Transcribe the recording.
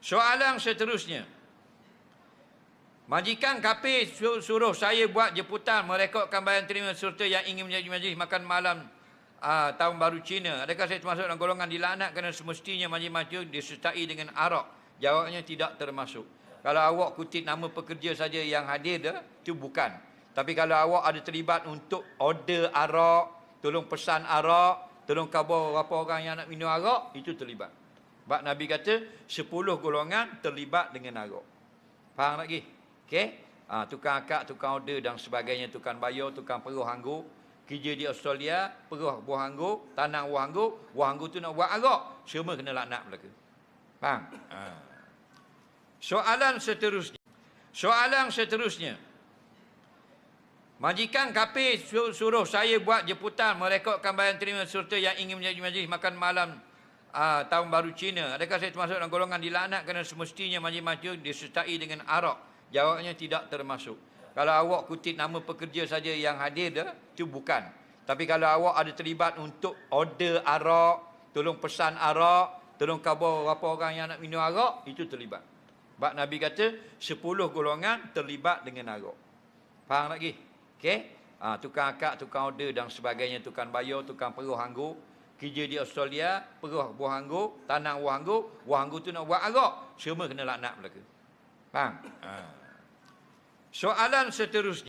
Soalan seterusnya. Majikan su- suruh saya buat jemputan merekodkan bayan terima serta yang ingin menjadi majlis makan malam uh, tahun baru Cina. Adakah saya termasuk dalam golongan dilaknat kerana semestinya majlis-majlis disertai dengan arak? Jawabnya tidak termasuk. Kalau awak kutip nama pekerja saja yang hadir dah, itu bukan. Tapi kalau awak ada terlibat untuk order arak, tolong pesan arak, tolong khabar berapa orang yang nak minum arak, itu terlibat. Sebab Nabi kata 10 golongan terlibat dengan arak. Faham lagi? Okey? Ha, tukang akak, tukang order dan sebagainya, tukang bayar, tukang peruh anggur. Kerja di Australia, peruh buah anggur, tanam buah anggur, buah anggur tu nak buat arak. Semua kena laknat belaka. Faham? Ha. Soalan seterusnya. Soalan seterusnya. Majikan su- suruh saya buat jemputan merekodkan bayan terima serta yang ingin menjadi majlis makan malam uh, tahun baru Cina. Adakah saya termasuk dalam golongan dilaknat kerana semestinya majlis-majlis disertai dengan arak? Jawabnya tidak termasuk. Kalau awak kutip nama pekerja saja yang hadir dah, itu bukan. Tapi kalau awak ada terlibat untuk order arak, tolong pesan arak, tolong khabar berapa orang yang nak minum arak, itu terlibat. Sebab Nabi kata 10 golongan terlibat dengan arak. Faham lagi? Okey? Ha, tukang akak, tukang order dan sebagainya, tukang bayar, tukang peruh anggur. Kerja di Australia, peruh buah anggur, tanam buah anggur. Buah anggur tu nak buat arak. Semua kena laknat belaka. Faham? Ha. Soalan seterusnya.